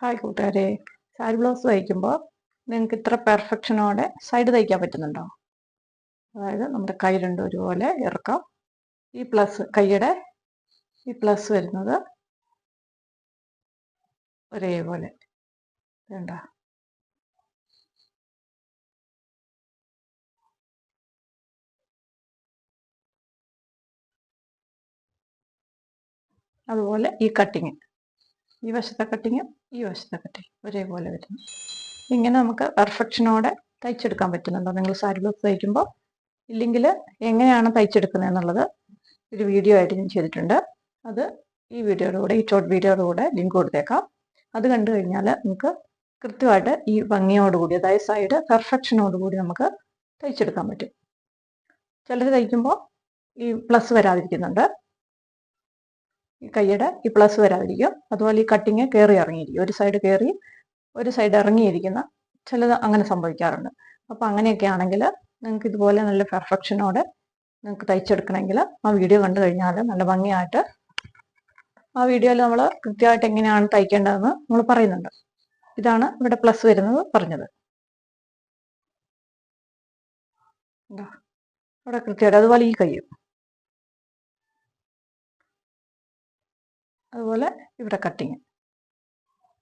Hi കൂട്ടുകാരെ. Sari blouse തയ്ക്കുമ്പോൾ നിങ്ങൾക്ക് ഇത്ര പെർഫെക്ഷനോടെ സൈഡ് തയ്ക്കാൻ പറ്റുന്നുണ്ടോ? അതായത് നമ്മുടെ കൈ രണ്ടും ഒരുപോലെ ഇറക്കാം. ഈ പ്ലസ് കൈയുടെ ഈ പ്ലസ് വരുന്നത് ഒരേപോലെ. വേണ്ട. അതുപോലെ ഈ കട്ടിങ്. ഈ വശത്തെ കട്ടിങ്ങും ഈ വശത്തെ കട്ടിങ് ഒരേപോലെ വരുന്നു. ഇങ്ങനെ നമുക്ക് പെർഫെക്ഷനോടെ തയ്ച്ചെടുക്കാൻ പറ്റുന്നുണ്ടോ? നിങ്ങൾ സാരി ബ്ലൗസ് തയ്ക്കുമ്പോൾ ഇല്ലെങ്കിൽ എങ്ങനെയാണ് തയ്ച്ചെടുക്കുന്നത് എന്നുള്ളത് ഒരു വീഡിയോ ആയിട്ട് ഞാൻ ചെയ്തിട്ടുണ്ട്. അത് ഈ വീഡിയോയുടെ കൂടെ ഈ ഷോർട്ട് വീഡിയോയുടെ കൂടെ ലിങ്ക് കൊടുത്തേക്കാം. അത് കണ്ടു കഴിഞ്ഞാൽ നമുക്ക് കൃത്യമായിട്ട് ഈ ഭംഗിയോടുകൂടി അതായത് സൈഡ് പെർഫെക്ഷനോടുകൂടി നമുക്ക് തയ്ച്ചെടുക്കാൻ പറ്റും. ചിലർ തയ്ക്കുമ്പോൾ ഈ പ്ലസ് വരാതിരിക്കുന്നുണ്ട്. ഈ കൈയുടെ ഈ പ്ലസ് വരാതിരിക്കും അതുപോലെ ഈ കട്ടിങ് കയറി ഇറങ്ങിയിരിക്കും ഒരു സൈഡ് കയറി ഒരു സൈഡ് ഇറങ്ങിയിരിക്കുന്ന ചിലത് അങ്ങനെ സംഭവിക്കാറുണ്ട്. അപ്പോൾ അങ്ങനെയൊക്കെ ആണെങ്കിൽ നിങ്ങൾക്ക് ഇതുപോലെ നല്ല പെർഫെക്ഷനോടെ നിങ്ങൾക്ക് തയ്ച്ചെടുക്കണമെങ്കിൽ ആ വീഡിയോ കണ്ടു കഴിഞ്ഞാൽ നല്ല ഭംഗിയായിട്ട് ആ വീഡിയോയിൽ നമ്മൾ കൃത്യമായിട്ട് എങ്ങനെയാണ് തയ്ക്കേണ്ടതെന്ന് നമ്മൾ പറയുന്നുണ്ട്. ഇതാണ് ഇവിടെ പ്ലസ് വരുന്നത് പറഞ്ഞത്. ഇവിടെ കൃത്യമായിട്ട് അതുപോലെ ഈ കയ്യും. അതുപോലെ ഇവിടെ കട്ടിങ്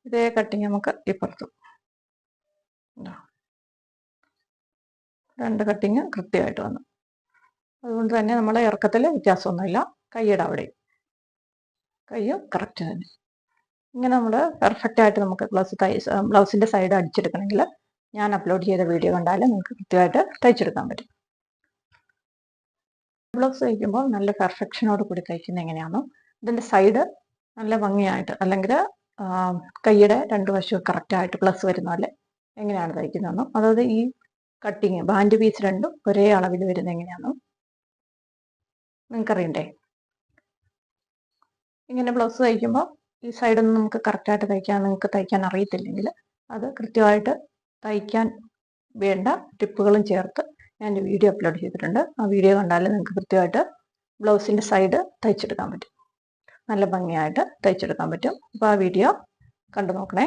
ഇതേ കട്ടിങ് നമുക്ക് ഇപ്പുറത്തും? രണ്ട് കട്ടിങ് കൃത്യമായിട്ട് വന്നു. അതുകൊണ്ട് തന്നെ നമ്മളെ ഇറക്കത്തിൽ വ്യത്യാസമൊന്നുമില്ല. കൈയുടെ അവിടെയും. കയ്യും കറക്റ്റ് തന്നെ. ഇങ്ങനെ നമ്മൾ പെർഫെക്റ്റ് ആയിട്ട് നമുക്ക് ബ്ലൗസ് തൈ ബ്ലൗസിന്റെ സൈഡ് അടിച്ചെടുക്കണമെങ്കിൽ ഞാൻ അപ്ലോഡ് ചെയ്ത വീഡിയോ കണ്ടാൽ നിങ്ങൾക്ക് കൃത്യമായിട്ട് തയ്ച്ചെടുക്കാൻ പറ്റും. ബ്ലൗസ് തയ്ക്കുമ്പോൾ നല്ല പെർഫെക്ഷനോട് കൂടി തയ്ക്കുന്നത് എങ്ങനെയാണോ ഇതിന്റെ സൈഡ് നല്ല ഭംഗിയായിട്ട് അല്ലെങ്കിൽ കൈയുടെ രണ്ട് വശവും കറക്റ്റായിട്ട് പ്ലസ് വരുന്ന പോലെ എങ്ങനെയാണ് തയ്ക്കുന്നതെന്നും അതായത് ഈ കട്ടിങ് ബാൻഡ് പീസ് രണ്ടും ഒരേ അളവിൽ വരുന്ന എങ്ങനെയാണെന്നും നിങ്ങൾക്കറിയണ്ടേ? ഇങ്ങനെ ബ്ലൗസ് തയ്ക്കുമ്പോൾ ഈ സൈഡൊന്നും നമുക്ക് കറക്റ്റായിട്ട് തയ്ക്കാൻ നിങ്ങൾക്ക് തയ്ക്കാൻ അറിയത്തില്ലെങ്കിൽ അത് കൃത്യമായിട്ട് തയ്ക്കാൻ വേണ്ട ടിപ്പുകളും ചേർത്ത് ഞാൻ വീഡിയോ അപ്ലോഡ് ചെയ്തിട്ടുണ്ട്. ആ വീഡിയോ കണ്ടാൽ നിങ്ങൾക്ക് കൃത്യമായിട്ട് ബ്ലൗസിന്റെ സൈഡ് തയ്ച്ചെടുക്കാൻ പറ്റും. നല്ല ഭംഗിയായിട്ട് തയ്ച്ചെടുക്കാൻ പറ്റും. അപ്പോൾ ആ വീഡിയോ കണ്ടു നോക്കണേ.